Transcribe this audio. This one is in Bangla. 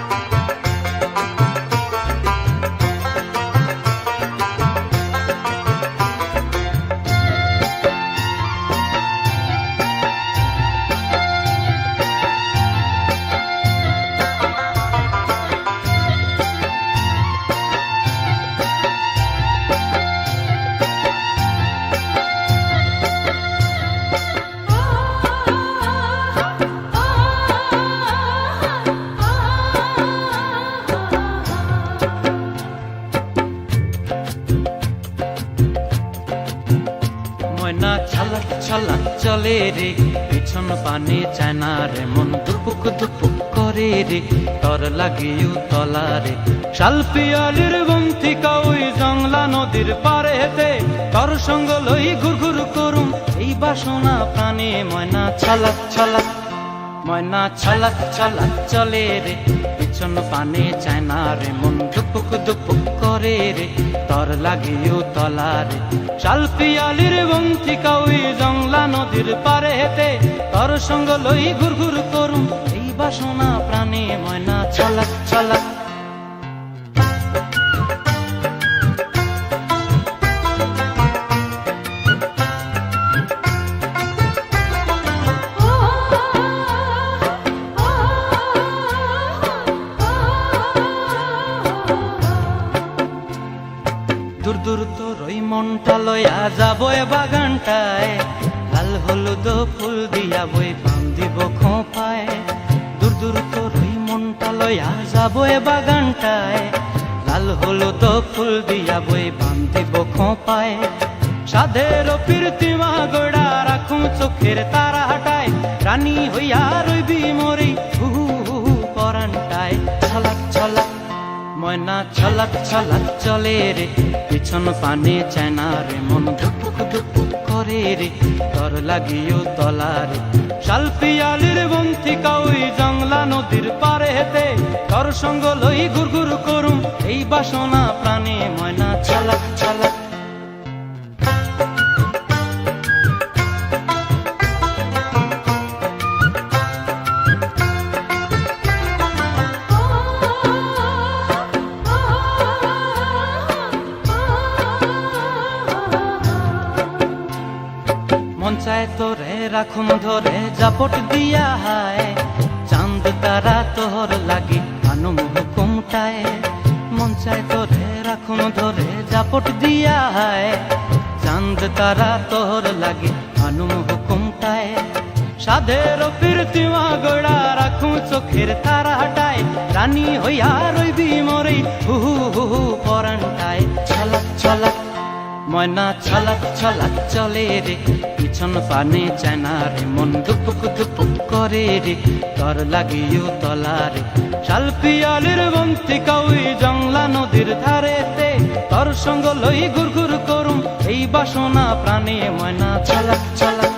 ময়না ছালাক চলে রে, পিছন পানে চায় না রে মন দুপুক দুপুক করে রে, তর লাগিও তলা রে। শাল পিয়ালির বন্থিকা ওই জংলা নদীর পারে হেতে তর সঙ্গ লই ঘুর ঘুর করুম, এই বাসনা প্রাণে ময়না ছালাক ছালাক ময়না ছালাক ছালাক চলে রে, পিছন পানে চায় না রে মন দুপুক দুপুক করে রে, তর লাগিও তলা রে। শাল পিয়ালির বন্থিকা ওই জংলা নদীর পারে হেতে তর সঙ্গ লই ঘুর ঘুর করুম। এই বাসনা প্রাণে ময়না চলাক ছালাক দূর দূর তোর ওই মনটা লয়া যাব বাগানটায়। লাল হলুদ ফুল দিয়া বই পাম দিব খোঁপায়। দূর দূর তোর ওই মনটা লয়া যাব বাগানটায়। লাল হলুদ ফুল দিয়া বই পাম দিব খোঁপায়। সাধের প্রীতিমা গোড়া রাখুম চোখের তারা হাটায় রানী হইয়া রইবি মরি ময়না ছলাক ছলাক চলে রে, পিছন পানে চায়না রে, মন ধুপুক ধুপুক করে রে, তর লাগিও তলা রে। পিয়ালির বন্থিকা ওই জংলা নদীর পারে হেতে তর সঙ্গ লই ঘুর ঘুর করুম, এই বাসনা প্রাণে ময়না ছলাক চায় তোরে রাখুন ধরে, জাপট দিয়া হায়। চাঁদ তারা তোর লাগি, আনুম হুকুমটায়। মন চায় তোরে রাখুন ধরে, জাপট দিয়া হায়। চাঁদ তারা তোর লাগি, আনুম হুকুমটায়। সাধের প্রীতিমা গোড়া রাখুন চোখের তারা হাটায় রানী হইয়া রইবি মরে হু হু হু হু পরানটায় ছলাক ছলাক, ময়না ছলাক ছলাক চলে রে। পিছন পানে চায়না রে, মন দুপুক দুপুক করে রে তর লাগিও তলা রে। শাল পিয়ালির বন্তি কাউই জংলা নদীর ধারেতে, তর সঙ্গ লই ঘুর ঘুর করুম, এই বাসনা প্রাণে ময়না ছলাক ছলাক